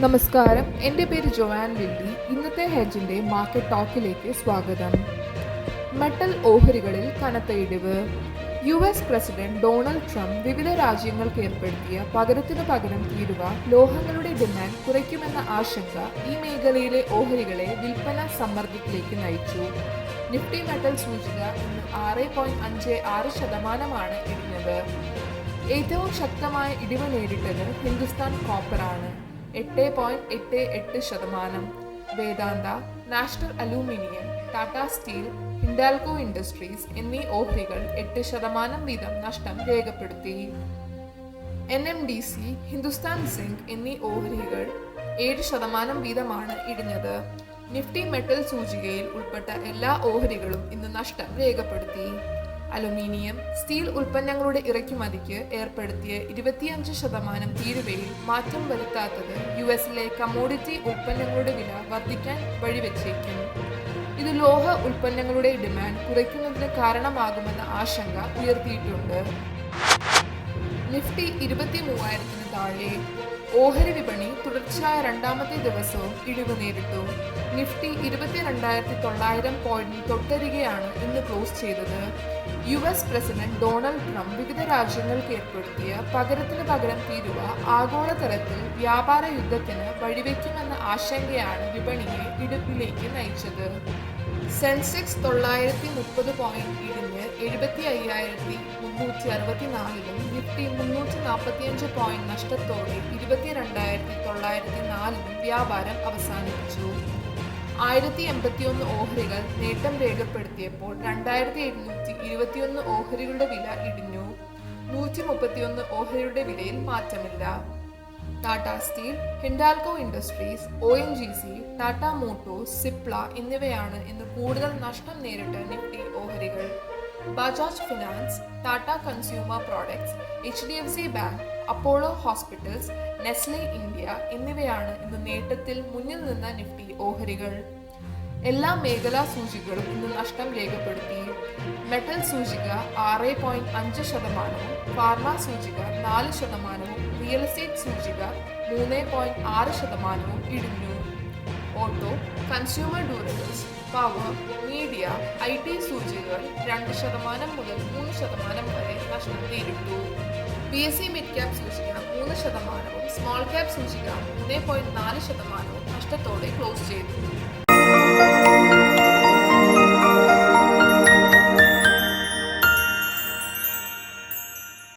നമസ്കാരം. എന്റെ പേര് ജോയാൻ വില്ലി. ഇന്നത്തെ ഹെഡ്ജിന്റെ മാർക്കറ്റ് ടോക്കിലേക്ക് സ്വാഗതം. മെട്ടൽ ഓഹരികളിൽ കനത്ത ഇടിവ്. U S president Donald Trump വിവിധ രാജ്യങ്ങൾക്ക് ഏർപ്പെടുത്തിയ പകരത്തിനു പകരം തീരുവ ലോഹങ്ങളുടെ ഡിമാൻഡ് കുറയ്ക്കുമെന്ന ആശങ്ക ഈ മേഖലയിലെ ഓഹരികളെ വിൽപ്പന സമ്മർദ്ദത്തിലേക്ക് നയിച്ചു. നിഫ്റ്റി മെറ്റൽ സൂചിക ഇന്ന് ആറ് പോയിന്റ് അഞ്ച് ആറ് ശതമാനമാണ് ഇടിഞ്ഞത് ഏറ്റവും ശക്തമായ ഇടിവ് നേരിട്ടത് ഹിന്ദുസ്ഥാൻ കോപ്പറാണ്. എട്ട് പോയിന്റ് എട്ട് എട്ട് ശതമാനം. Vedanta national aluminium Tata steel Hindalco industries എന്നീ ഓഹരികൾ എട്ട് ശതമാനം വീതം നഷ്ടം രേഖപ്പെടുത്തി. N M D C Hindustan zinc എന്നീ ഓഹരികൾ ഏഴ് ശതമാനം വീതമാണ് ഇടിഞ്ഞത്. നിഫ്റ്റി മെറ്റൽ സൂചികയിൽ ഉൾപ്പെട്ട എല്ലാ ഓഹരികളും ഇന്ന് നഷ്ടം രേഖപ്പെടുത്തി. അലുമിനിയം സ്റ്റീൽ ഉൽപ്പന്നങ്ങളുടെ ഇറക്കുമതിക്ക് ഏർപ്പെടുത്തിയ ഇരുപത്തിയഞ്ച് ശതമാനം തീരുവയിൽ മാറ്റം വരുത്താത്തത് യു എസിലെ കമോഡിറ്റി ഉൽപ്പന്നങ്ങളുടെ വില വർദ്ധിക്കാൻ വഴിവെച്ചേക്കും. ഇത് ലോഹ ഉൽപ്പന്നങ്ങളുടെ ഡിമാൻഡ് കുറയ്ക്കുന്നതിന് കാരണമാകുമെന്ന ആശങ്ക ഉയർത്തിയിട്ടുണ്ട്. നിഫ്റ്റി ഇരുപത്തി മൂവായിരത്തിന് താഴെ ഓഹരി വിപണി തുടർച്ചയായ രണ്ടാമത്തെ ദിവസവും ഇടിവ് നേരിട്ടു. നിഫ്റ്റി ഇരുപത്തിരണ്ടായിരത്തി തൊള്ളായിരം പോയിന്റ് തൊട്ടരികയാണ് ഇന്ന് ക്ലോസ് ചെയ്തത്. U S president Donald Trump വിവിധ രാജ്യങ്ങൾക്ക് ഏർപ്പെടുത്തിയ പകരത്തിന് പകരം തീരുവ ആഗോളതലത്തിൽ വ്യാപാര യുദ്ധത്തിന് വഴിവെക്കുമെന്ന ആശങ്കയാണ് വിപണിയെ ഇടുപ്പിലേക്ക് നയിച്ചത്. സെൻസെക്സ് തൊള്ളായിരത്തി മുപ്പത് പോയിന്റ് ഇടിഞ്ഞ് എഴുപത്തി അയ്യായിരത്തി മുന്നൂറ്റി അറുപത്തിനാലിലും നിഫ്റ്റി മുന്നൂറ്റി നാൽപ്പത്തിയഞ്ച് പോയിന്റ് നഷ്ടത്തോടെ ഇരുപത്തി രണ്ടായിരത്തി തൊള്ളായിരത്തി നാലിലും വ്യാപാരം അവസാനിപ്പിച്ചു. ആയിരത്തി എൺപത്തിയൊന്ന് ഓഹരികൾ നേട്ടം രേഖപ്പെടുത്തിയപ്പോൾ രണ്ടായിരത്തി എഴുന്നൂറ്റി ഇരുപത്തിയൊന്ന് ഓഹരികളുടെ വില ഇടിഞ്ഞു. നൂറ്റി മുപ്പത്തിയൊന്ന് ഓഹരിയുടെ വിലയിൽ മാറ്റമില്ല. Tata steel Hindalco industries O N G C Tata motors Cipla എന്നിവയാണ് ഇന്ന് കൂടുതൽ നഷ്ടം നേരിട്ട നിഫ്റ്റി ഓഹരികൾ. Bajaj finance Tata consumer products H D F C bank Apollo hospitals Nestle India എന്നിവയാണ് ഇന്ന് നേട്ടത്തിൽ മുന്നിൽ നിന്ന നിഫ്റ്റി ഓഹരികൾ. എല്ലാ മേഖലാ സൂചികളും ഇന്ന് നഷ്ടം രേഖപ്പെടുത്തി. മെറ്റൽ സൂചിക ആറ് പോയിന്റ് അഞ്ച് ശതമാനവും ഫാർമ സൂചിക നാല് ശതമാനവും റിയൽ എസ്റ്റേറ്റ് സൂചിക മൂന്ന് പോയിന്റ് ആറ് ശതമാനവും ഇടിഞ്ഞു auto consumer durables power media I T സൂചികകൾ രണ്ട് ശതമാനം മുതൽ മൂന്ന് ശതമാനം വരെ നഷ്ടം നേരിട്ടു. B S C mid cap സൂചിക മൂന്ന് ശതമാനവും സ്മോൾ ക്യാപ് സൂചിക മൂന്ന് പോയിന്റ് നാല് ശതമാനവും നഷ്ടത്തോടെ ക്ലോസ് ചെയ്തു.